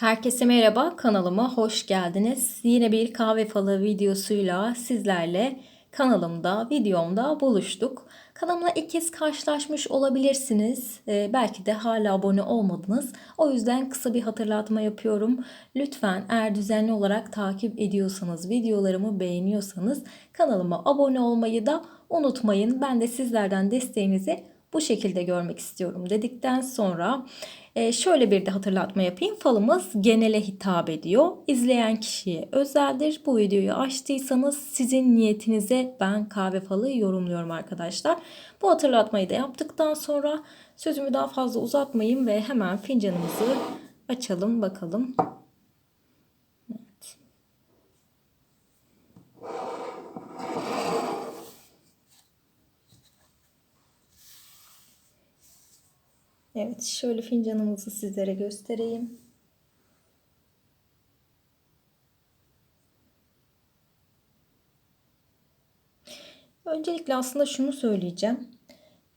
Herkese merhaba, kanalıma hoş geldiniz. Yine bir kahve falı videosuyla sizlerle kanalımda, videomda buluştuk. Kanalımla ilk kez karşılaşmış olabilirsiniz. Ee, belki de hala abone olmadınız. O yüzden kısa bir hatırlatma yapıyorum. Lütfen eğer düzenli olarak takip ediyorsanız, videolarımı beğeniyorsanız kanalıma abone olmayı da unutmayın. Ben de sizlerden desteğinizi bu şekilde görmek istiyorum dedikten sonra e, şöyle bir de hatırlatma yapayım. Falımız genele hitap ediyor. İzleyen kişiye özeldir. Bu videoyu açtıysanız sizin niyetinize ben kahve falı yorumluyorum arkadaşlar. Bu hatırlatmayı da yaptıktan sonra sözümü daha fazla uzatmayayım ve hemen fincanımızı açalım bakalım. Evet şöyle fincanımızı sizlere göstereyim. Öncelikle aslında şunu söyleyeceğim.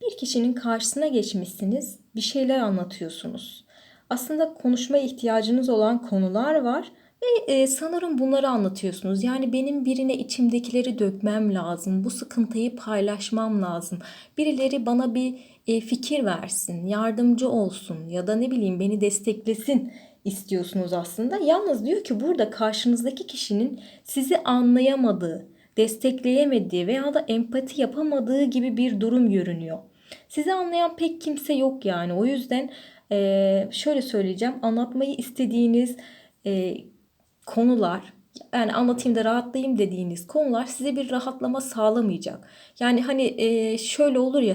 Bir kişinin karşısına geçmişsiniz, bir şeyler anlatıyorsunuz. Aslında konuşmaya ihtiyacınız olan konular var ve e, sanırım bunları anlatıyorsunuz. Yani benim birine içimdekileri dökmem lazım, bu sıkıntıyı paylaşmam lazım. Birileri bana bir e, fikir versin, yardımcı olsun ya da ne bileyim beni desteklesin istiyorsunuz aslında. Yalnız diyor ki burada karşınızdaki kişinin sizi anlayamadığı, destekleyemediği veya da empati yapamadığı gibi bir durum görünüyor. Sizi anlayan pek kimse yok yani. O yüzden e, şöyle söyleyeceğim. Anlatmayı istediğiniz e, konular yani anlatayım da rahatlayayım dediğiniz konular size bir rahatlama sağlamayacak. Yani hani e, şöyle olur ya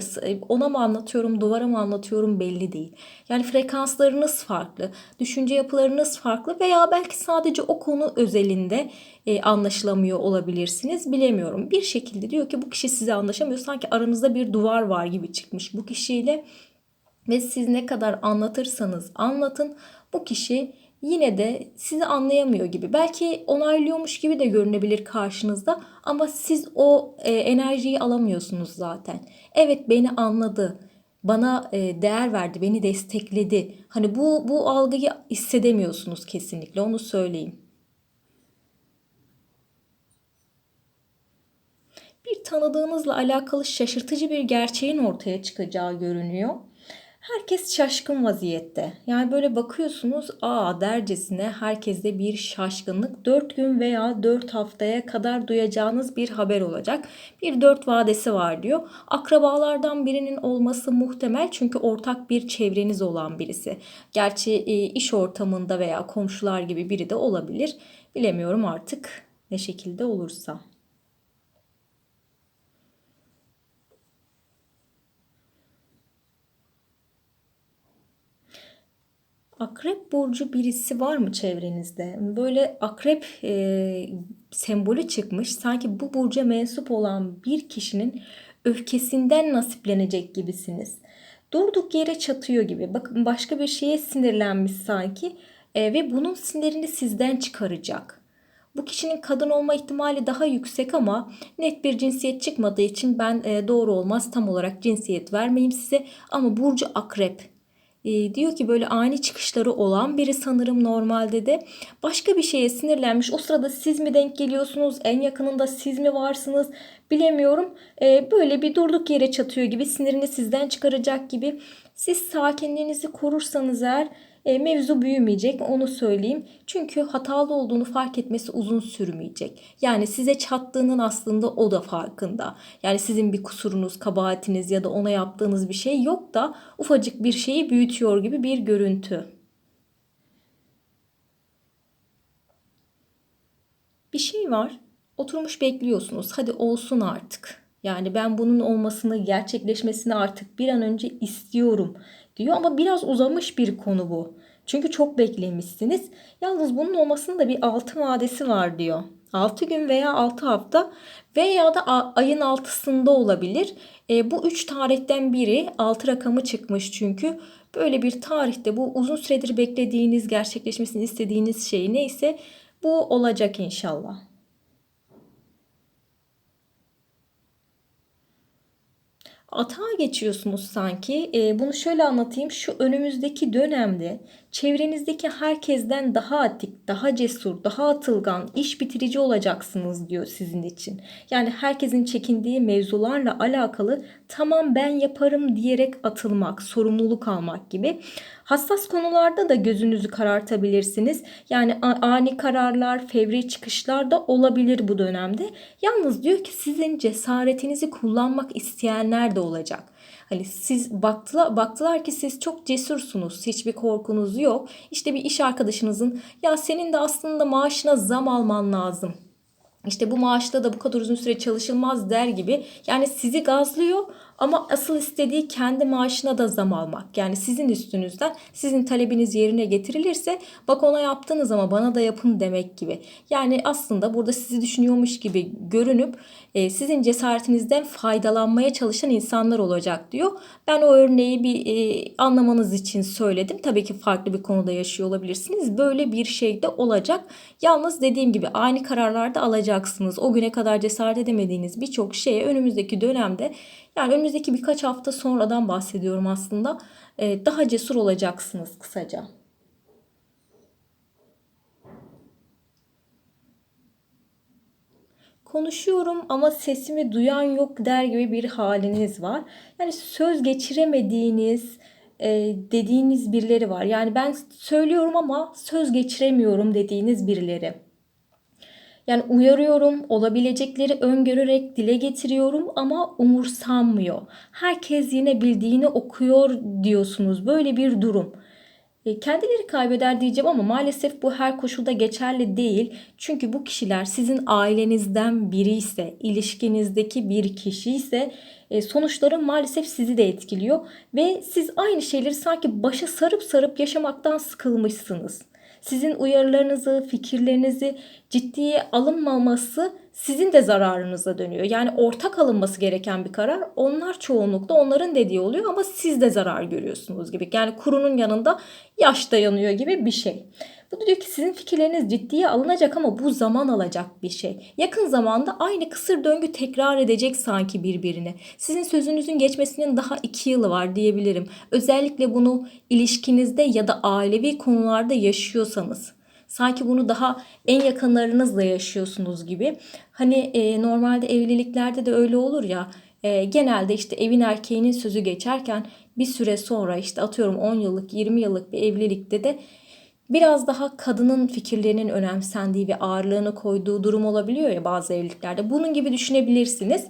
ona mı anlatıyorum duvara mı anlatıyorum belli değil. Yani frekanslarınız farklı, düşünce yapılarınız farklı veya belki sadece o konu özelinde e, anlaşılamıyor olabilirsiniz bilemiyorum. Bir şekilde diyor ki bu kişi size anlaşamıyor sanki aranızda bir duvar var gibi çıkmış bu kişiyle ve siz ne kadar anlatırsanız anlatın bu kişi yine de sizi anlayamıyor gibi. Belki onaylıyormuş gibi de görünebilir karşınızda ama siz o e, enerjiyi alamıyorsunuz zaten. Evet beni anladı. Bana e, değer verdi, beni destekledi. Hani bu bu algıyı hissedemiyorsunuz kesinlikle. Onu söyleyeyim. Bir tanıdığınızla alakalı şaşırtıcı bir gerçeğin ortaya çıkacağı görünüyor. Herkes şaşkın vaziyette. Yani böyle bakıyorsunuz aa dercesine herkeste bir şaşkınlık 4 gün veya 4 haftaya kadar duyacağınız bir haber olacak. Bir 4 vadesi var diyor. Akrabalardan birinin olması muhtemel çünkü ortak bir çevreniz olan birisi. Gerçi e, iş ortamında veya komşular gibi biri de olabilir. Bilemiyorum artık ne şekilde olursa. Akrep burcu birisi var mı çevrenizde? Böyle akrep e, sembolü çıkmış. Sanki bu burca mensup olan bir kişinin öfkesinden nasiplenecek gibisiniz. Durduk yere çatıyor gibi. Bakın başka bir şeye sinirlenmiş sanki e, ve bunun sinirini sizden çıkaracak. Bu kişinin kadın olma ihtimali daha yüksek ama net bir cinsiyet çıkmadığı için ben e, doğru olmaz tam olarak cinsiyet vermeyeyim size. Ama burcu akrep e, diyor ki böyle ani çıkışları olan biri sanırım normalde de başka bir şeye sinirlenmiş. O sırada siz mi denk geliyorsunuz? En yakınında siz mi varsınız? Bilemiyorum. E, böyle bir durduk yere çatıyor gibi sinirini sizden çıkaracak gibi. Siz sakinliğinizi korursanız eğer e, mevzu büyümeyecek onu söyleyeyim. Çünkü hatalı olduğunu fark etmesi uzun sürmeyecek. Yani size çattığının aslında o da farkında. Yani sizin bir kusurunuz, kabahatiniz ya da ona yaptığınız bir şey yok da ufacık bir şeyi büyütüyor gibi bir görüntü. Bir şey var. Oturmuş bekliyorsunuz. Hadi olsun artık. Yani ben bunun olmasını, gerçekleşmesini artık bir an önce istiyorum diyor ama biraz uzamış bir konu bu. Çünkü çok beklemişsiniz. Yalnız bunun olmasının da bir altı vadesi var diyor. 6 gün veya 6 hafta veya da ayın 6'sında olabilir. E, bu 3 tarihten biri 6 rakamı çıkmış çünkü. Böyle bir tarihte bu uzun süredir beklediğiniz, gerçekleşmesini istediğiniz şey neyse bu olacak inşallah. atağa geçiyorsunuz sanki. E, bunu şöyle anlatayım. Şu önümüzdeki dönemde çevrenizdeki herkesten daha atik, daha cesur, daha atılgan, iş bitirici olacaksınız diyor sizin için. Yani herkesin çekindiği mevzularla alakalı tamam ben yaparım diyerek atılmak, sorumluluk almak gibi. Hassas konularda da gözünüzü karartabilirsiniz. Yani ani kararlar, fevri çıkışlar da olabilir bu dönemde. Yalnız diyor ki sizin cesaretinizi kullanmak isteyenler de olacak. Hani siz baktılar, baktılar ki siz çok cesursunuz. Hiçbir korkunuz yok. İşte bir iş arkadaşınızın ya senin de aslında maaşına zam alman lazım. İşte bu maaşta da bu kadar uzun süre çalışılmaz der gibi. Yani sizi gazlıyor ama asıl istediği kendi maaşına da zam almak. Yani sizin üstünüzden sizin talebiniz yerine getirilirse bak ona yaptınız ama bana da yapın demek gibi. Yani aslında burada sizi düşünüyormuş gibi görünüp e, sizin cesaretinizden faydalanmaya çalışan insanlar olacak diyor. Ben o örneği bir e, anlamanız için söyledim. Tabii ki farklı bir konuda yaşıyor olabilirsiniz. Böyle bir şey de olacak. Yalnız dediğim gibi aynı kararlarda alacaksınız. O güne kadar cesaret edemediğiniz birçok şeye önümüzdeki dönemde yani önümüzdeki birkaç hafta sonradan bahsediyorum aslında. Ee, daha cesur olacaksınız kısaca. konuşuyorum ama sesimi duyan yok der gibi bir haliniz var. Yani söz geçiremediğiniz e, dediğiniz birileri var. Yani ben söylüyorum ama söz geçiremiyorum dediğiniz birileri. Yani uyarıyorum, olabilecekleri öngörerek dile getiriyorum ama umursanmıyor. Herkes yine bildiğini okuyor diyorsunuz. Böyle bir durum. E, kendileri kaybeder diyeceğim ama maalesef bu her koşulda geçerli değil. Çünkü bu kişiler sizin ailenizden biri ise, ilişkinizdeki bir kişi ise e, sonuçları maalesef sizi de etkiliyor. Ve siz aynı şeyleri sanki başa sarıp sarıp yaşamaktan sıkılmışsınız sizin uyarılarınızı, fikirlerinizi ciddiye alınmaması sizin de zararınıza dönüyor. Yani ortak alınması gereken bir karar onlar çoğunlukla onların dediği oluyor ama siz de zarar görüyorsunuz gibi. Yani kurunun yanında yaş dayanıyor gibi bir şey. Bu da diyor ki sizin fikirleriniz ciddiye alınacak ama bu zaman alacak bir şey. Yakın zamanda aynı kısır döngü tekrar edecek sanki birbirine. Sizin sözünüzün geçmesinin daha iki yılı var diyebilirim. Özellikle bunu ilişkinizde ya da ailevi konularda yaşıyorsanız sanki bunu daha en yakınlarınızla yaşıyorsunuz gibi. Hani e, normalde evliliklerde de öyle olur ya. E, genelde işte evin erkeğinin sözü geçerken bir süre sonra işte atıyorum 10 yıllık 20 yıllık bir evlilikte de biraz daha kadının fikirlerinin önemsendiği ve ağırlığını koyduğu durum olabiliyor ya bazı evliliklerde. Bunun gibi düşünebilirsiniz.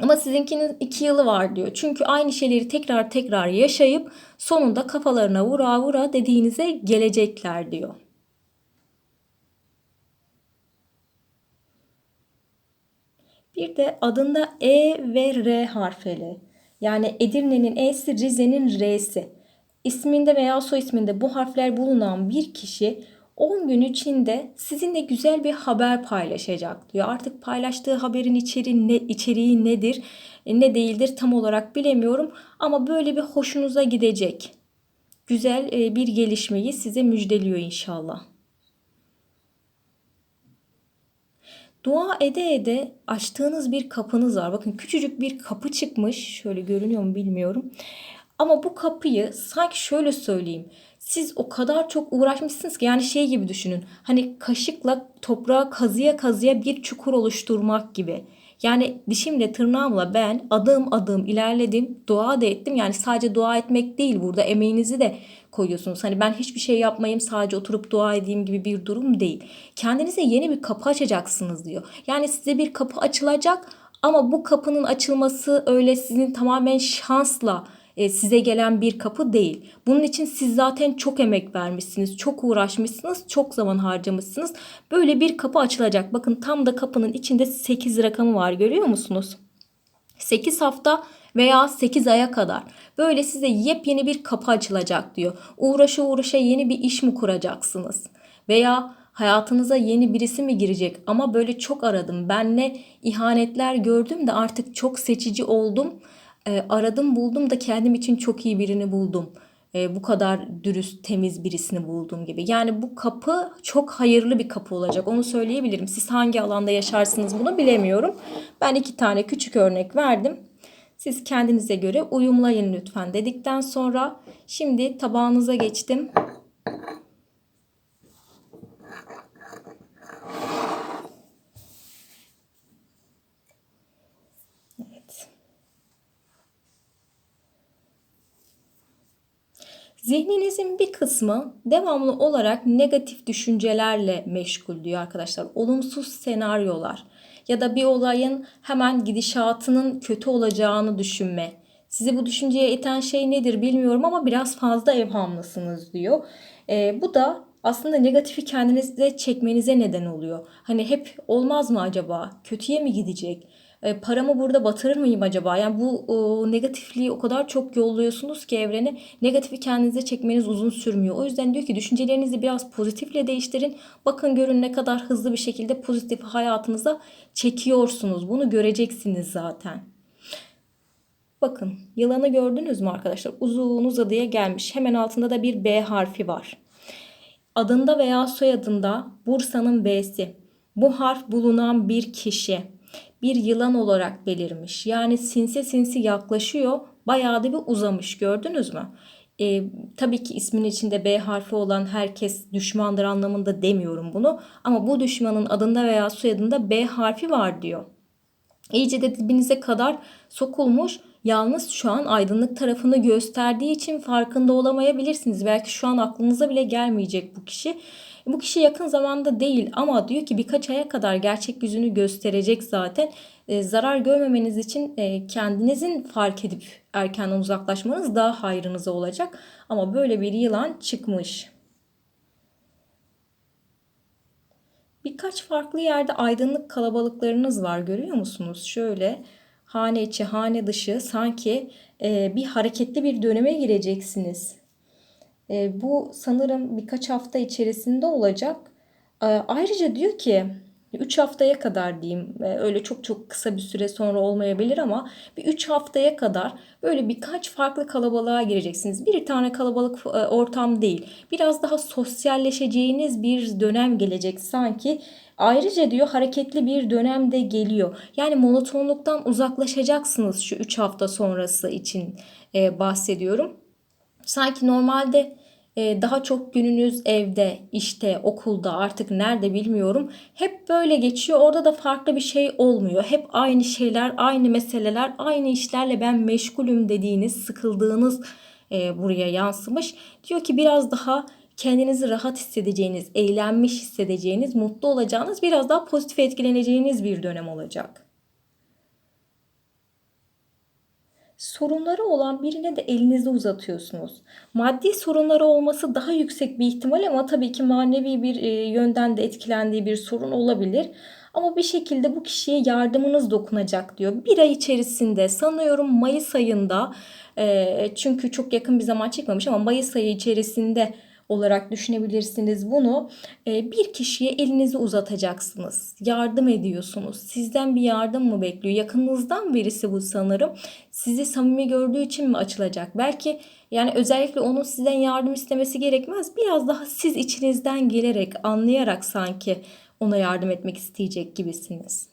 Ama sizinkinin iki yılı var diyor. Çünkü aynı şeyleri tekrar tekrar yaşayıp sonunda kafalarına vura vura dediğinize gelecekler diyor. Bir de adında E ve R harfleri. Yani Edirne'nin E'si, Rize'nin R'si isminde veya soy isminde bu harfler bulunan bir kişi 10 gün içinde sizinle güzel bir haber paylaşacak diyor. Artık paylaştığı haberin içeriği, ne, içeriği nedir, e, ne değildir tam olarak bilemiyorum ama böyle bir hoşunuza gidecek güzel e, bir gelişmeyi size müjdeliyor inşallah. Dua ede ede açtığınız bir kapınız var. Bakın küçücük bir kapı çıkmış. Şöyle görünüyor mu bilmiyorum. Ama bu kapıyı sanki şöyle söyleyeyim. Siz o kadar çok uğraşmışsınız ki yani şey gibi düşünün. Hani kaşıkla toprağa kazıya kazıya bir çukur oluşturmak gibi. Yani dişimle tırnağımla ben adım adım ilerledim, dua da ettim. Yani sadece dua etmek değil burada emeğinizi de koyuyorsunuz. Hani ben hiçbir şey yapmayayım sadece oturup dua edeyim gibi bir durum değil. Kendinize yeni bir kapı açacaksınız diyor. Yani size bir kapı açılacak ama bu kapının açılması öyle sizin tamamen şansla e, size gelen bir kapı değil. Bunun için siz zaten çok emek vermişsiniz, çok uğraşmışsınız, çok zaman harcamışsınız. Böyle bir kapı açılacak. Bakın tam da kapının içinde 8 rakamı var görüyor musunuz? 8 hafta veya 8 aya kadar. Böyle size yepyeni bir kapı açılacak diyor. Uğraşa uğraşa yeni bir iş mi kuracaksınız? Veya hayatınıza yeni birisi mi girecek? Ama böyle çok aradım. Ben ne ihanetler gördüm de artık çok seçici oldum e, aradım buldum da kendim için çok iyi birini buldum. E, bu kadar dürüst, temiz birisini buldum gibi. Yani bu kapı çok hayırlı bir kapı olacak. Onu söyleyebilirim. Siz hangi alanda yaşarsınız bunu bilemiyorum. Ben iki tane küçük örnek verdim. Siz kendinize göre uyumlayın lütfen dedikten sonra şimdi tabağınıza geçtim. Zihninizin bir kısmı devamlı olarak negatif düşüncelerle meşgul diyor arkadaşlar. Olumsuz senaryolar ya da bir olayın hemen gidişatının kötü olacağını düşünme. Sizi bu düşünceye iten şey nedir bilmiyorum ama biraz fazla evhamlısınız diyor. E, bu da aslında negatifi kendinize çekmenize neden oluyor. Hani hep olmaz mı acaba? Kötüye mi gidecek? E, paramı burada batırır mıyım acaba? Yani bu negatifliği o kadar çok yolluyorsunuz ki evrene negatifi kendinize çekmeniz uzun sürmüyor. O yüzden diyor ki düşüncelerinizi biraz pozitifle değiştirin. Bakın görün ne kadar hızlı bir şekilde pozitif hayatınıza çekiyorsunuz. Bunu göreceksiniz zaten. Bakın yılanı gördünüz mü arkadaşlar? Uzun uzadıya gelmiş. Hemen altında da bir B harfi var. Adında veya soyadında Bursa'nın B'si. Bu harf bulunan bir kişi bir yılan olarak belirmiş. Yani sinsi sinsi yaklaşıyor. Bayağı da bir uzamış gördünüz mü? E, tabii ki ismin içinde B harfi olan herkes düşmandır anlamında demiyorum bunu. Ama bu düşmanın adında veya soyadında B harfi var diyor. İyice de dibinize kadar sokulmuş. Yalnız şu an aydınlık tarafını gösterdiği için farkında olamayabilirsiniz. Belki şu an aklınıza bile gelmeyecek bu kişi. Bu kişi yakın zamanda değil ama diyor ki birkaç aya kadar gerçek yüzünü gösterecek zaten. E, zarar görmemeniz için e, kendinizin fark edip erkenden uzaklaşmanız daha hayrınıza olacak. Ama böyle bir yılan çıkmış. Birkaç farklı yerde aydınlık kalabalıklarınız var görüyor musunuz? Şöyle hane içi hane dışı sanki e, bir hareketli bir döneme gireceksiniz. E, bu sanırım birkaç hafta içerisinde olacak. E, ayrıca diyor ki 3 haftaya kadar diyeyim e, öyle çok çok kısa bir süre sonra olmayabilir ama bir 3 haftaya kadar böyle birkaç farklı kalabalığa gireceksiniz. Bir tane kalabalık e, ortam değil. Biraz daha sosyalleşeceğiniz bir dönem gelecek sanki. Ayrıca diyor hareketli bir dönemde geliyor. Yani monotonluktan uzaklaşacaksınız şu 3 hafta sonrası için e, bahsediyorum. Sanki normalde ee, daha çok gününüz evde, işte, okulda artık nerede bilmiyorum. Hep böyle geçiyor. Orada da farklı bir şey olmuyor. Hep aynı şeyler, aynı meseleler, aynı işlerle ben meşgulüm dediğiniz, sıkıldığınız e, buraya yansımış. Diyor ki biraz daha kendinizi rahat hissedeceğiniz, eğlenmiş hissedeceğiniz, mutlu olacağınız, biraz daha pozitif etkileneceğiniz bir dönem olacak. Sorunları olan birine de elinizi uzatıyorsunuz. Maddi sorunları olması daha yüksek bir ihtimal ama tabii ki manevi bir e, yönden de etkilendiği bir sorun olabilir. Ama bir şekilde bu kişiye yardımınız dokunacak diyor. Bir ay içerisinde sanıyorum Mayıs ayında e, çünkü çok yakın bir zaman çıkmamış ama Mayıs ayı içerisinde olarak düşünebilirsiniz bunu. Ee, bir kişiye elinizi uzatacaksınız. Yardım ediyorsunuz. Sizden bir yardım mı bekliyor? Yakınınızdan birisi bu sanırım. Sizi samimi gördüğü için mi açılacak? Belki yani özellikle onun sizden yardım istemesi gerekmez. Biraz daha siz içinizden gelerek, anlayarak sanki ona yardım etmek isteyecek gibisiniz.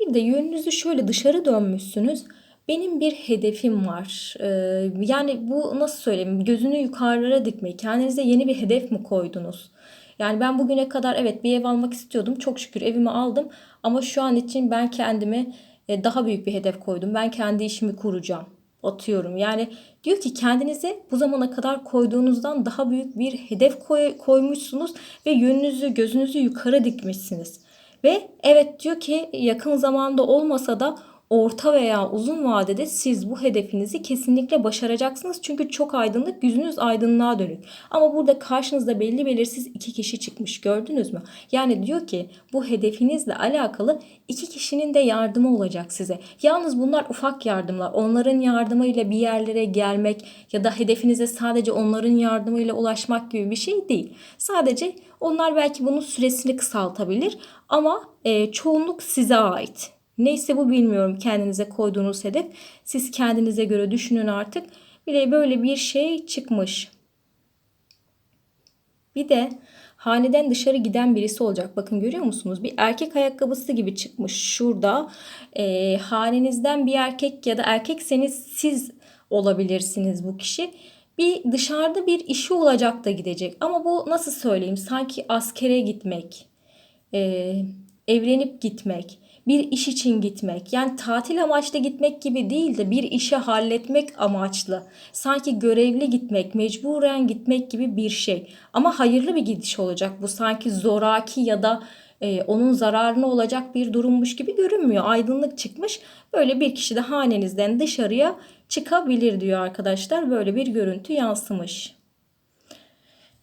Bir de yönünüzü şöyle dışarı dönmüşsünüz benim bir hedefim var. Ee, yani bu nasıl söyleyeyim? Gözünü yukarılara dikmeyi. Kendinize yeni bir hedef mi koydunuz? Yani ben bugüne kadar evet bir ev almak istiyordum. Çok şükür evimi aldım. Ama şu an için ben kendime e, daha büyük bir hedef koydum. Ben kendi işimi kuracağım. Atıyorum. Yani diyor ki kendinize bu zamana kadar koyduğunuzdan daha büyük bir hedef koy, koymuşsunuz ve yönünüzü, gözünüzü yukarı dikmişsiniz. Ve evet diyor ki yakın zamanda olmasa da orta veya uzun vadede siz bu hedefinizi kesinlikle başaracaksınız. Çünkü çok aydınlık, yüzünüz aydınlığa dönük. Ama burada karşınızda belli belirsiz iki kişi çıkmış gördünüz mü? Yani diyor ki bu hedefinizle alakalı iki kişinin de yardımı olacak size. Yalnız bunlar ufak yardımlar. Onların yardımıyla bir yerlere gelmek ya da hedefinize sadece onların yardımıyla ulaşmak gibi bir şey değil. Sadece onlar belki bunun süresini kısaltabilir ama e, çoğunluk size ait. Neyse bu bilmiyorum kendinize koyduğunuz hedef. Siz kendinize göre düşünün artık. Bir de böyle bir şey çıkmış. Bir de haneden dışarı giden birisi olacak. Bakın görüyor musunuz? Bir erkek ayakkabısı gibi çıkmış şurada. E, hanenizden bir erkek ya da erkekseniz siz olabilirsiniz bu kişi. Bir dışarıda bir işi olacak da gidecek. Ama bu nasıl söyleyeyim? Sanki askere gitmek, e, evlenip gitmek bir iş için gitmek. Yani tatil amaçlı gitmek gibi değil de bir işe halletmek amaçlı. Sanki görevli gitmek, mecburen gitmek gibi bir şey. Ama hayırlı bir gidiş olacak bu. Sanki zoraki ya da e, onun zararına olacak bir durummuş gibi görünmüyor. Aydınlık çıkmış. Böyle bir kişi de hanenizden dışarıya çıkabilir diyor arkadaşlar. Böyle bir görüntü yansımış.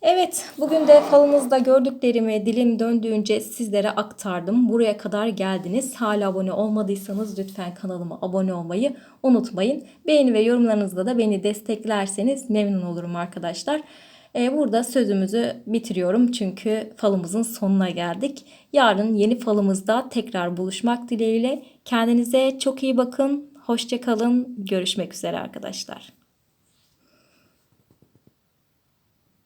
Evet, bugün de falınızda gördüklerimi dilim döndüğünce sizlere aktardım. Buraya kadar geldiniz. Hala abone olmadıysanız lütfen kanalıma abone olmayı unutmayın. Beğeni ve yorumlarınızla da beni desteklerseniz memnun olurum arkadaşlar. Ee, burada sözümüzü bitiriyorum çünkü falımızın sonuna geldik. Yarın yeni falımızda tekrar buluşmak dileğiyle. Kendinize çok iyi bakın. Hoşçakalın. Görüşmek üzere arkadaşlar.